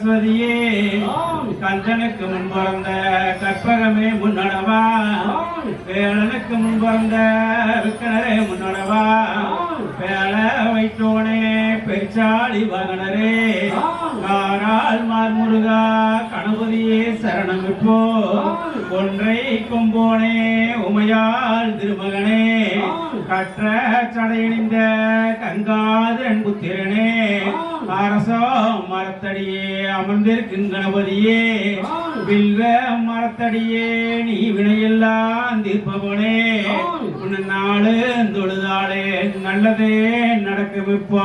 சரஸ்வதியே கந்தனுக்கு முன் பிறந்த கற்பகமே முன்னடவா வேளனுக்கு முன் பிறந்த விக்கணரே முன்னடவா வேள வைத்தோனே பெருச்சாளி வகனரே. காரால் மார்முருகா கணபதியே சரணம் இப்போ ஒன்றை கொம்போனே உமையால் திருமகனே. கற்ற சடையணிந்த கங்காதரன் புத்திரனே அரசோ மரத்தடியே அமர்ந்திருக்கும் கணபதியே. வில்வ மரத்தடியே நீ வினையெல்லாம் தீர்ப்பவனே. உன்னை நாளு தொழுதாளே நல்லதே நடக்கும் இப்போ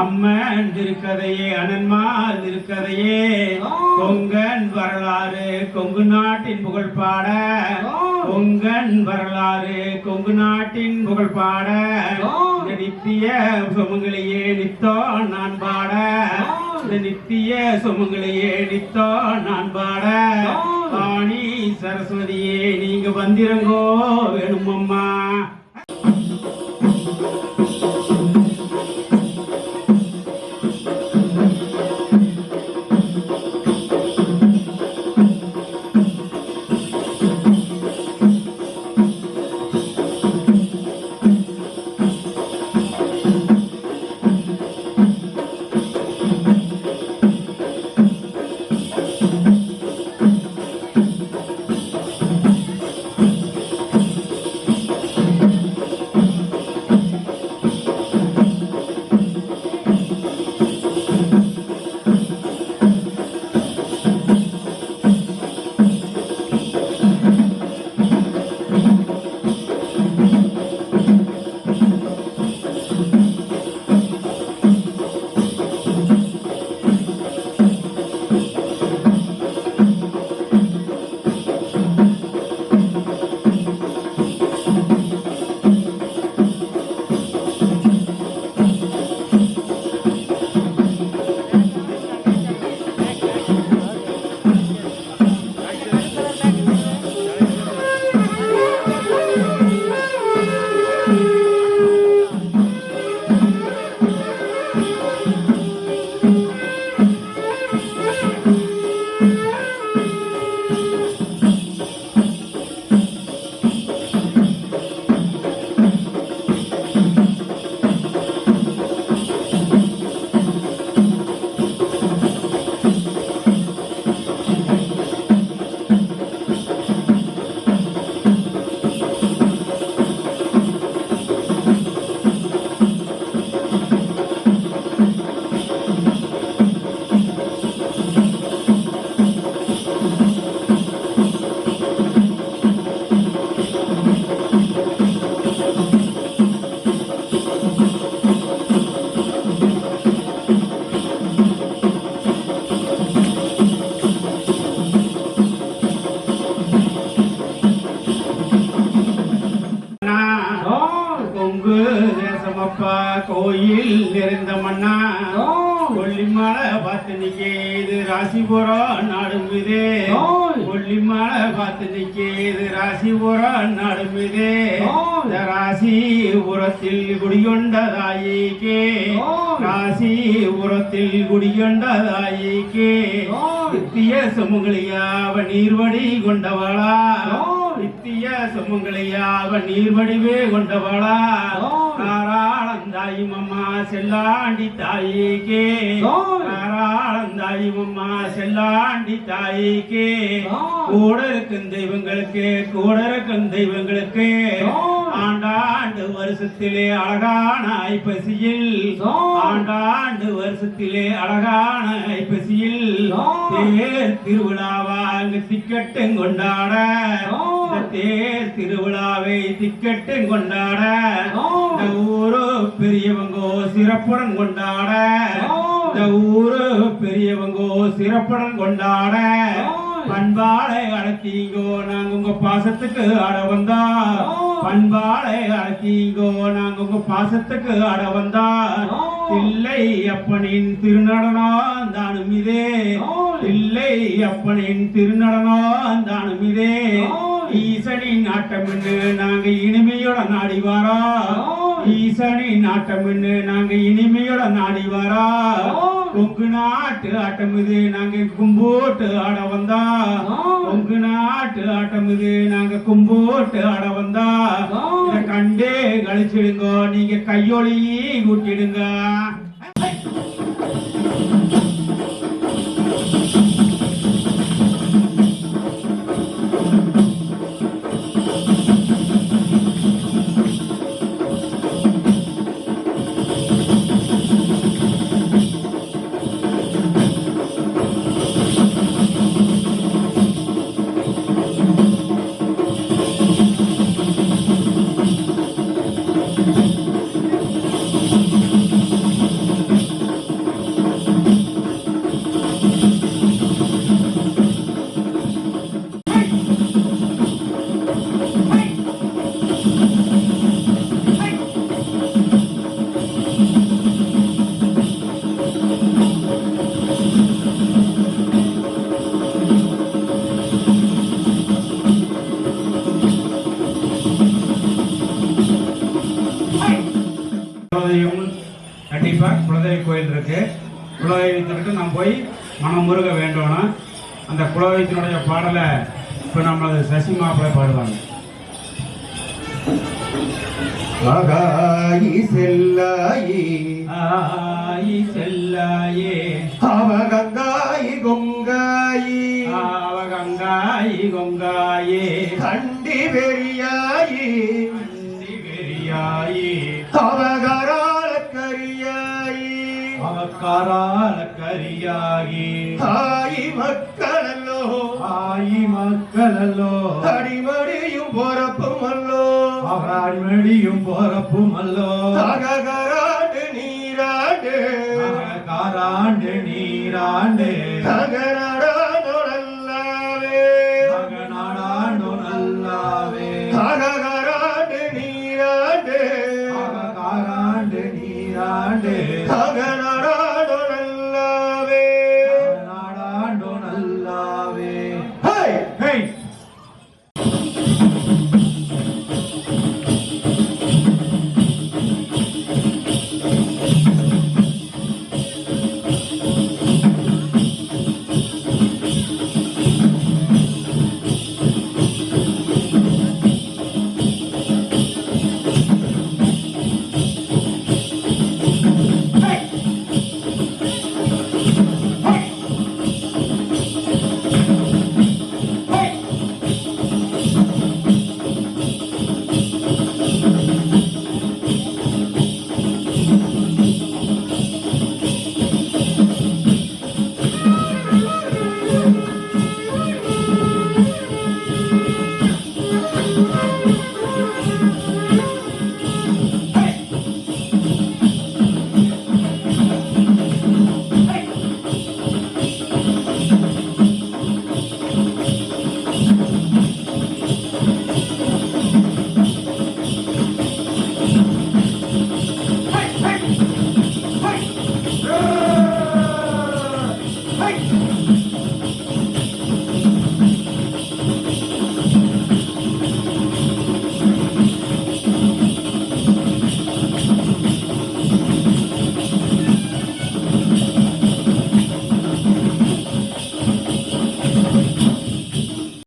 அம்மன் திருக்கதையே அண்ணன்மார் திருக்கதையே. கொங்கன் வரலாறு கொங்கு நாட்டின் புகழ் பாட. கொங்கன் வரலாறு கொங்கு நாட்டின் புகழ் பாட. நித்திய சுமங்களையே நித்தோ நான் பாட. இந்த நித்திய சுமங்களையே நித்தோ நான் பாட. ஆணி சரஸ்வதியே நீங்க வந்திருங்கோ வேணுமம்மா. கோயில் நிறைந்த மண்ணா கொல்லிமலை பார்த்து நிக்க இது ராசிபுரம் நாடும் இதே கொல்லிமலை பார்த்து நிற்கிது ராசிபுரம் நடுமிதே ஓய். இந்த ராசிபுரத்தில் குடிகொண்ட தாயிக்கே ஓய். ராசிபுரத்தில் குடிகொண்ட தாயிக்கே ஓய். நித்திய சுமங்கலியாவ நீர்வடி கொண்டவளா. நித்திய சுமங்கலியாவ நீர்வடிவே கொண்டவளா. தாராளந்தாயும் அம்மா செல்லாண்டி தாயிக்கே. தாராளந்தாயும் அம்மா செல்லாண்டி தாயிக்கே. கூட இருக்கும் தெய்வங்களுக்கு கூட இருக்கும் தெய்வங்களுக்கு. ஆண்டாண்டு வருஷத்திலே அழகான ஐப்பசியில். ஆண்டாண்டு வருஷத்திலே அழகான ஐப்பசியில். தேர் திருவிழாவா அங்கு திக்கட்டும் கொண்டாட தேர் திருவிழாவை திக்கட்டும் கொண்டாட ஊரு பெரியவங்கோ சிறப்புடன் கொண்டாட ஊரு பெரியவங்கோ சிறப்புடன் கொண்டாட. பண்பாளை அடக்கிங்கோ நாங்க உங்க பாசத்துக்கு ஆட வந்தா. பண்பாளை அடக்கிங்கோ நாங்க உங்க பாசத்துக்கு ஆட வந்தா. இல்லை அப்பனின் திருநடனம் தானும் இதே. இல்லை அப்பனின் திருநடனம் தானும் இதே. ஈசனின் நாட்டம் என்று நாங்க இனிமையோட நாடி வாரா. ஈசனின் நாட்டம் என்று நாங்க இனிமையோட நாடி வாரா. கொங்கு நாட்டு ஆட்டம் இது நாங்க கும்போட்டு ஆட வந்தா. கொங்கு நாட்டு ஆட்டம் இது நாங்க கும்போட்டு ஆட வந்தா. கண்டே கழிச்சிடுங்க நீங்க கையொலி கூட்டிடுங்க கண்டிப்பா குலதெய்வ கோயில் இருக்கு. குலதெய்வத்திற்கு நாம் போய் மனமுருக வேண்டணும் அந்த குலதெய்வத்தினுடைய பாடலை இப்போ நம்மளது சசி மாப்பிள்ளை பாடுவாங்க. ஆகாயி செல்லாயி. ஆயி செல்லாயே. அவகங்காயி கொங்காயி. ஆவகங்காயி கொங்காயே. கண்டி பெரியாயி அகாரான கரியாகி. ஆயி மக்களல்லோ. ஆயி மக்களல்லோ. அடிமடியும் பொறப்பும் அல்லோ அடிமடியும் பொறப்பும் அல்லோ அகராண்டு நீராண்டு. அகராண்டு நீராண்டு. அகராடோ நல்லாவே அகநாடாண்டோ நல்லாவே. அகராண்டு நீராண்டு. அகராண்டு நீராண்டு. அகர